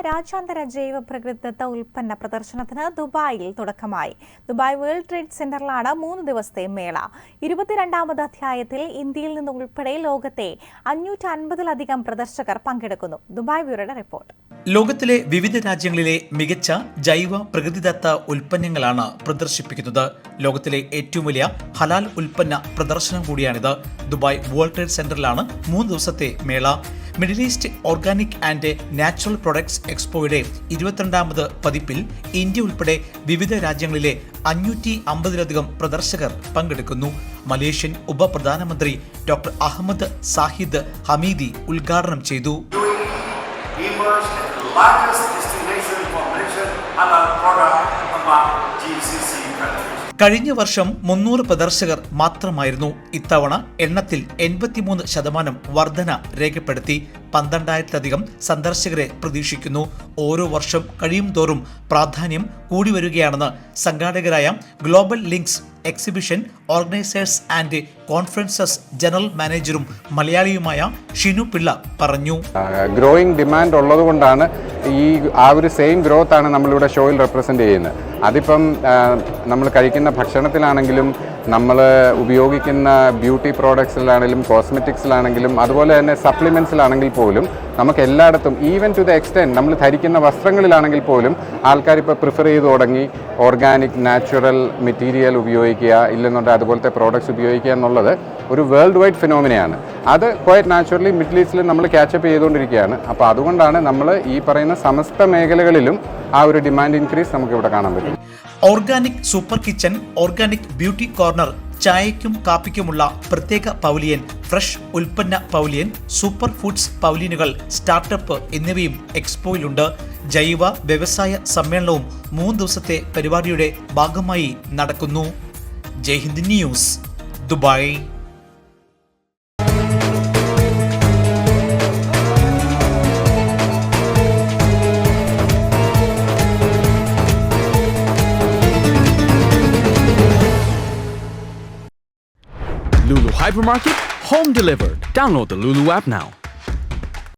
രാജ്യാന്തര ജൈവ പ്രകൃതിദത്ത ഉൽപ്പന്ന പ്രദർശനത്തിന് ദുബായിൽ തുടക്കമായി. ദുബായ് വേൾഡ് ട്രേഡ് സെന്ററിലാണ് മൂന്ന് ദിവസത്തെ മേള. ഇരുപത്തിരണ്ടാമത് അധ്യായത്തിൽ ഇന്ത്യയിൽ നിന്ന് ഉൾപ്പെടെ ലോകത്തെ അഞ്ഞൂറ്റി അൻപതിലധികം പ്രദർശകർ പങ്കെടുക്കുന്നു. ദുബായ് ബ്യൂറോയുടെ റിപ്പോർട്ട്. ലോകത്തിലെ വിവിധ രാജ്യങ്ങളിലെ മികച്ച ജൈവ പ്രകൃതിദത്ത ഉൽപ്പന്നങ്ങളാണ് പ്രദർശിപ്പിക്കുന്നത്. ലോകത്തിലെ ഏറ്റവും വലിയ ഹലാൽ ഉൽപ്പന്ന പ്രദർശനം കൂടിയാണിത്. ദുബായ് വേൾഡ് ട്രേഡ് സെന്ററിലാണ് മൂന്ന് ദിവസത്തെ മേള. Middle East organic and natural products എക്സ്പോയുടെ ഇരുപത്തിരണ്ടാമത് പതിപ്പിൽ ഇന്ത്യ ഉൾപ്പെടെ വിവിധ രാജ്യങ്ങളിലെ അഞ്ഞൂറ്റി അമ്പതിലധികം പ്രദർശകർ പങ്കെടുക്കുന്നു മലേഷ്യൻ ഉപപ്രധാനമന്ത്രി ഡോക്ടർ അഹമ്മദ് സാഹിദ് ഹമീദി ഉദ്ഘാടനം ചെയ്തു largest destination for Malaysian. കഴിഞ്ഞ വർഷം മുന്നൂറ് പ്രദർശകർ മാത്രമായിരുന്നു ഇത്തവണ എണ്ണത്തിൽ എൺപത്തിമൂന്ന് ശതമാനം വർധന രേഖപ്പെടുത്തി. പന്ത്രണ്ടായിരത്തിലധികം സന്ദർശകരെ പ്രതീക്ഷിക്കുന്നു. ഓരോ വർഷം കഴിയും തോറും പ്രാധാന്യം കൂടി വരികയാണെന്ന് സംഘാടകരായ global links exhibition organisers and conferences general മാനേജറും മലയാളിയുമായ ഷിനു പിള്ള പറഞ്ഞു. ഗ്രോയിങ് ഡിമാൻഡ് ഉള്ളത് കൊണ്ടാണ് ഈ ആ ഒരു സെയിം ഗ്രോത്ത് ആണ് നമ്മളിവിടെ ഷോയിൽ റെപ്രസെന്റ് ചെയ്യുന്നത്. അതിപ്പം നമ്മൾ കഴിക്കുന്ന ഭക്ഷണത്തിലാണെങ്കിലും നമ്മൾ ഉപയോഗിക്കുന്ന ബ്യൂട്ടി പ്രോഡക്ട്സിലാണെങ്കിലും കോസ്മെറ്റിക്സിലാണെങ്കിലും അതുപോലെ തന്നെ സപ്ലിമെന്റ്സിലാണെങ്കിൽ പോലും നമുക്ക് എല്ലായിടത്തും ഈവൻ ടു ദ എക്സ്റ്റെന്റ് നമ്മൾ ധരിക്കുന്ന വസ്ത്രങ്ങളിലാണെങ്കിൽ പോലും ആൾക്കാർ ഇപ്പോൾ പ്രിഫർ ചെയ്ത് തുടങ്ങി ഓർഗാനിക് നാച്ചുറൽ മെറ്റീരിയൽ ഉപയോഗിക്കുക ഇല്ലെന്നുണ്ടെങ്കിൽ അതുപോലത്തെ പ്രോഡക്റ്റ്സ് ഉപയോഗിക്കുക എന്നുള്ളത് ഒരു വേൾഡ് വൈഡ് ഫിനോമിനയാണ് അത് ക്വയറ്റ് നാച്ചുറലി മിഡിൽ ഈസ്റ്റിൽ നമ്മൾ ക്യാച്ചപ്പ് ചെയ്തുകൊണ്ടിരിക്കുകയാണ്. അപ്പോൾ അതുകൊണ്ടാണ് നമ്മൾ ഈ പറയുന്ന സമസ്ത മേഖലകളിലും ആ ഒരു ഡിമാൻഡ് ഇൻക്രീസ് നമുക്ക് ഇവിടെ കാണാൻ പറ്റും organic super kitchen organic beauty corner ചായയ്ക്കും കാപ്പിക്കുമുള്ള പ്രത്യേക പൗലിയൻ ഫ്രഷ് ഉൽപ്പന്ന പൗലിയൻ സൂപ്പർ ഫുഡ്സ് പവലിയനുകൾ സ്റ്റാർട്ടപ്പ് എന്നിവയും എക്സ്പോയിലുണ്ട്. ജൈവ വ്യവസായ സമ്മേളനവും മൂന്ന് ദിവസത്തെ പരിപാടിയുടെ ഭാഗമായി നടക്കുന്നു. Jaihind news Dubai. Lulu Hypermarket, home delivered. Download the Lulu app now.